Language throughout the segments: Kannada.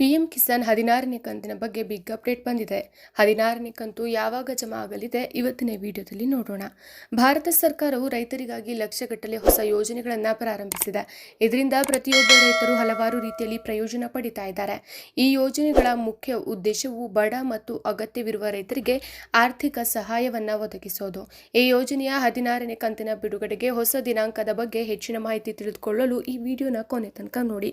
ಪಿಎಂ ಕಿಸಾನ್ ಹದಿನಾರನೇ ಕಂತಿನ ಬಗ್ಗೆ ಬಿಗ್ ಅಪ್ಡೇಟ್ ಬಂದಿದೆ. ಹದಿನಾರನೇ ಕಂತು ಯಾವಾಗ ಜಮಾ ಆಗಲಿದೆ ಇವತ್ತಿನ ವಿಡಿಯೋದಲ್ಲಿ ನೋಡೋಣ. ಭಾರತ ಸರ್ಕಾರವು ರೈತರಿಗಾಗಿ ಲಕ್ಷಗಟ್ಟಲೆ ಹೊಸ ಯೋಜನೆಗಳನ್ನು ಪ್ರಾರಂಭಿಸಿದೆ. ಇದರಿಂದ ಪ್ರತಿಯೊಬ್ಬ ರೈತರು ಹಲವಾರು ರೀತಿಯಲ್ಲಿ ಪ್ರಯೋಜನ ಪಡಿತಾ ಇದ್ದಾರೆ. ಈ ಯೋಜನೆಗಳ ಮುಖ್ಯ ಉದ್ದೇಶವು ಬಡ ಮತ್ತು ಅಗತ್ಯವಿರುವ ರೈತರಿಗೆ ಆರ್ಥಿಕ ಸಹಾಯವನ್ನು ಒದಗಿಸೋದು. ಈ ಯೋಜನೆಯ ಹದಿನಾರನೇ ಕಂತಿನ ಬಿಡುಗಡೆಗೆ ಹೊಸ ದಿನಾಂಕದ ಬಗ್ಗೆ ಹೆಚ್ಚಿನ ಮಾಹಿತಿ ತಿಳಿದುಕೊಳ್ಳಲು ಈ ವಿಡಿಯೋನ ಕೊನೆ ತನಕ ನೋಡಿ.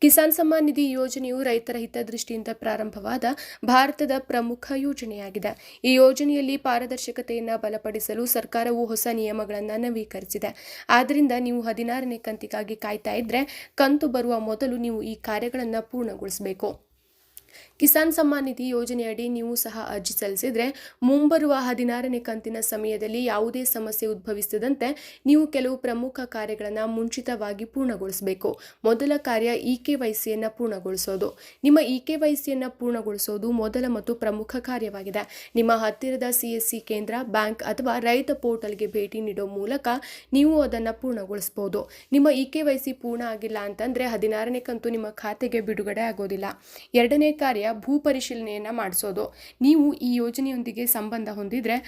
ಕಿಸಾನ್ ಸಮ್ಮಾನ್ ನಿಧಿ ಯೋಜನೆಯು ರೈತರ ಹಿತದೃಷ್ಟಿಯಿಂದ ಪ್ರಾರಂಭವಾದ ಭಾರತದ ಪ್ರಮುಖ ಯೋಜನೆಯಾಗಿದೆ. ಈ ಯೋಜನೆಯಲ್ಲಿ ಪಾರದರ್ಶಕತೆಯನ್ನು ಬಲಪಡಿಸಲು ಸರ್ಕಾರವು ಹೊಸ ನಿಯಮಗಳನ್ನು ನವೀಕರಿಸಿದೆ. ಆದ್ದರಿಂದ ನೀವು ಹದಿನಾರನೇ ಕಂತಿಗಾಗಿ ಕಾಯ್ತಾ ಇದ್ರೆ ಕಂತು ಬರುವ ಮೊದಲು ನೀವು ಈ ಕಾರ್ಯಗಳನ್ನು ಪೂರ್ಣಗೊಳಿಸಬೇಕು. ಕಿಸಾನ್ ಸಮ್ಮಾನ್ ನಿಧಿ ಯೋಜನೆಯಡಿ ನೀವು ಸಹ ಅರ್ಜಿ ಸಲ್ಲಿಸಿದರೆ ಮುಂಬರುವ ಹದಿನಾರನೇ ಕಂತಿನ ಸಮಯದಲ್ಲಿ ಯಾವುದೇ ಸಮಸ್ಯೆ ಉದ್ಭವಿಸದಂತೆ ನೀವು ಕೆಲವು ಪ್ರಮುಖ ಕಾರ್ಯಗಳನ್ನು ಮುಂಚಿತವಾಗಿ ಪೂರ್ಣಗೊಳಿಸಬೇಕು. ಮೊದಲ ಕಾರ್ಯ ಇ ಕೆ ವೈಸಿಯನ್ನು ಪೂರ್ಣಗೊಳಿಸೋದು. ನಿಮ್ಮ ಇ ಕೆ ವೈಸಿಯನ್ನು ಪೂರ್ಣಗೊಳಿಸೋದು ಮೊದಲ ಮತ್ತು ಪ್ರಮುಖ ಕಾರ್ಯವಾಗಿದೆ. ನಿಮ್ಮ ಹತ್ತಿರದ ಸಿ ಎಸ್ ಸಿ ಕೇಂದ್ರ, ಬ್ಯಾಂಕ್ ಅಥವಾ ರೈತ ಪೋರ್ಟಲ್ಗೆ ಭೇಟಿ ನೀಡೋ ಮೂಲಕ ನೀವು ಅದನ್ನು ಪೂರ್ಣಗೊಳಿಸಬಹುದು ನಿಮ್ಮ ಇ ಕೆ ವೈ ಸಿ ಪೂರ್ಣ ಆಗಿಲ್ಲ ಅಂತಂದರೆ ಹದಿನಾರನೇ ಕಂತು ನಿಮ್ಮ ಖಾತೆಗೆ ಬಿಡುಗಡೆ ಆಗೋದಿಲ್ಲ. ಎರಡನೇ ಕಾರ್ಯ ಭೂ ಪರಿಶೀಲನೆಯನ್ನು ಮಾಡಿಸೋದು. ನೀವು ಈ ಯೋಜನೆಯೊಂದಿಗೆ ಸಂಬಂಧ ಹೊಂದಿದರೆ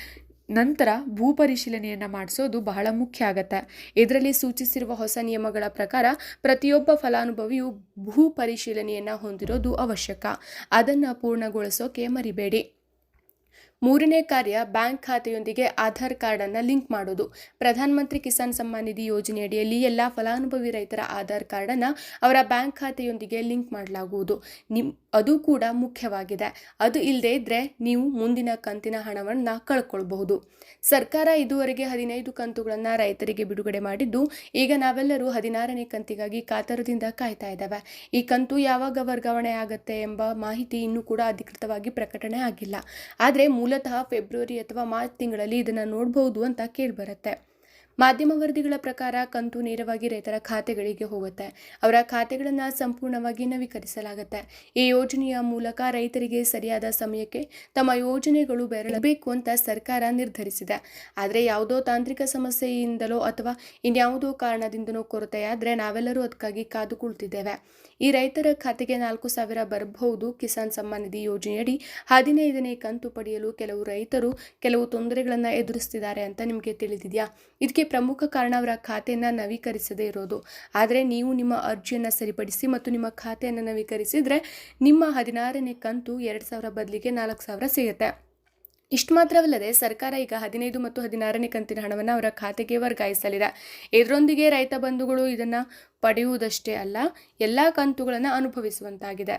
ನಂತರ ಭೂ ಪರಿಶೀಲನೆಯನ್ನು ಮಾಡಿಸೋದು ಬಹಳ ಮುಖ್ಯ ಆಗತ್ತೆ. ಇದರಲ್ಲಿ ಸೂಚಿಸಿರುವ ಹೊಸ ನಿಯಮಗಳ ಪ್ರಕಾರ ಪ್ರತಿಯೊಬ್ಬ ಫಲಾನುಭವಿಯು ಭೂ ಪರಿಶೀಲನೆಯನ್ನು ಹೊಂದಿರೋದು ಅವಶ್ಯಕ. ಅದನ್ನು ಪೂರ್ಣಗೊಳಿಸೋಕೆ ಮರಿಬೇಡಿ. ಮೂರನೇ ಕಾರ್ಯ ಬ್ಯಾಂಕ್ ಖಾತೆಯೊಂದಿಗೆ ಆಧಾರ್ ಕಾರ್ಡನ್ನು ಲಿಂಕ್ ಮಾಡೋದು. ಪ್ರಧಾನಮಂತ್ರಿ ಕಿಸಾನ್ ಸಮ್ಮಾನ್ ನಿಧಿ ಯೋಜನೆಯಡಿಯಲ್ಲಿ ಎಲ್ಲ ಫಲಾನುಭವಿ ರೈತರ ಆಧಾರ್ ಕಾರ್ಡನ್ನು ಅವರ ಬ್ಯಾಂಕ್ ಖಾತೆಯೊಂದಿಗೆ ಲಿಂಕ್ ಮಾಡಲಾಗುವುದು. ನಿಮ್, ಅದು ಕೂಡ ಮುಖ್ಯವಾಗಿದೆ. ಅದು ಇಲ್ಲದೇ ಇದ್ದರೆ ನೀವು ಮುಂದಿನ ಕಂತಿನ ಹಣವನ್ನು ಕಳ್ಕೊಳ್ಬಹುದು. ಸರ್ಕಾರ ಇದುವರೆಗೆ ಹದಿನೈದು ಕಂತುಗಳನ್ನು ರೈತರಿಗೆ ಬಿಡುಗಡೆ ಮಾಡಿದ್ದು, ಈಗ ನಾವೆಲ್ಲರೂ ಹದಿನಾರನೇ ಕಂತಿಗಾಗಿ ಕಾತರದಿಂದ ಕಾಯ್ತಾ ಇದ್ದಾವೆ. ಈ ಕಂತು ಯಾವಾಗ ವರ್ಗಾವಣೆ ಆಗುತ್ತೆ ಎಂಬ ಮಾಹಿತಿ ಇನ್ನೂ ಕೂಡ ಅಧಿಕೃತವಾಗಿ ಪ್ರಕಟಣೆ ಆಗಿಲ್ಲ. ಆದರೆ ಮೂಲತಃ ಫೆಬ್ರವರಿ ಅಥವಾ ಮಾರ್ಚ್ ತಿಂಗಳಲ್ಲಿ ಇದನ್ನು ನೋಡಬಹುದು ಅಂತ ಕೇಳಿಬರುತ್ತೆ. ಮಾಧ್ಯಮ ವರದಿಗಳ ಪ್ರಕಾರ ಕಂತು ನೇರವಾಗಿ ರೈತರ ಖಾತೆಗಳಿಗೆ ಹೋಗುತ್ತೆ. ಅವರ ಖಾತೆಗಳನ್ನು ಸಂಪೂರ್ಣವಾಗಿ ನವೀಕರಿಸಲಾಗುತ್ತೆ. ಈ ಯೋಜನೆಯ ಮೂಲಕ ರೈತರಿಗೆ ಸರಿಯಾದ ಸಮಯಕ್ಕೆ ತಮ್ಮ ಯೋಜನೆಗಳು ಬೆರಳಬೇಕು ಅಂತ ಸರ್ಕಾರ ನಿರ್ಧರಿಸಿದೆ. ಆದರೆ ಯಾವುದೋ ತಾಂತ್ರಿಕ ಸಮಸ್ಯೆಯಿಂದಲೋ ಅಥವಾ ಇನ್ಯಾವುದೋ ಕಾರಣದಿಂದನೋ ಕೊರತೆಯಾದರೆ ನಾವೆಲ್ಲರೂ ಅದಕ್ಕಾಗಿ ಕಾದು ಕುಳಿತಿದ್ದೇವೆ. ಈ ರೈತರ ಖಾತೆಗೆ ನಾಲ್ಕು ಸಾವಿರ ಬರಬಹುದು ಕಿಸಾನ್ ಸಮ್ಮಾನ್ ನಿಧಿ ಯೋಜನೆಯಡಿ ಹದಿನೈದನೇ ಕಂತು ಪಡೆಯಲು ಕೆಲವು ರೈತರು ಕೆಲವು ತೊಂದರೆಗಳನ್ನು ಎದುರಿಸ್ತಿದ್ದಾರೆ ಅಂತ ನಿಮಗೆ ತಿಳಿದಿದೆಯಾ? ಇದಕ್ಕೆ ಪ್ರಮುಖ ಕಾರಣ ಅವರ ಖಾತೆಯನ್ನು ನವೀಕರಿಸದೇ ಇರೋದು. ಆದರೆ ನೀವು ನಿಮ್ಮ ಅರ್ಜಿಯನ್ನು ಸರಿಪಡಿಸಿ ಮತ್ತು ನಿಮ್ಮ ಖಾತೆಯನ್ನು ನವೀಕರಿಸಿದರೆ ನಿಮ್ಮ ಹದಿನಾರನೇ ಕಂತು ಎರಡು ಸಾವಿರ ಬದಲಿಗೆ ನಾಲ್ಕು ಸಾವಿರ ಸಿಗುತ್ತೆ. ಇಷ್ಟು ಮಾತ್ರವಲ್ಲದೆ ಸರ್ಕಾರ ಈಗ ಹದಿನೈದು ಮತ್ತು ಹದಿನಾರನೇ ಕಂತಿನ ಹಣವನ್ನು ಅವರ ಖಾತೆಗೆ ವರ್ಗಾಯಿಸಲಿದೆ. ಇದರೊಂದಿಗೆ ರೈತ ಬಂಧುಗಳು ಇದನ್ನು ಪಡೆಯುವುದಷ್ಟೇ ಅಲ್ಲ, ಎಲ್ಲ ಕಂತುಗಳನ್ನು ಅನುಭವಿಸುವಂತಾಗಿದೆ.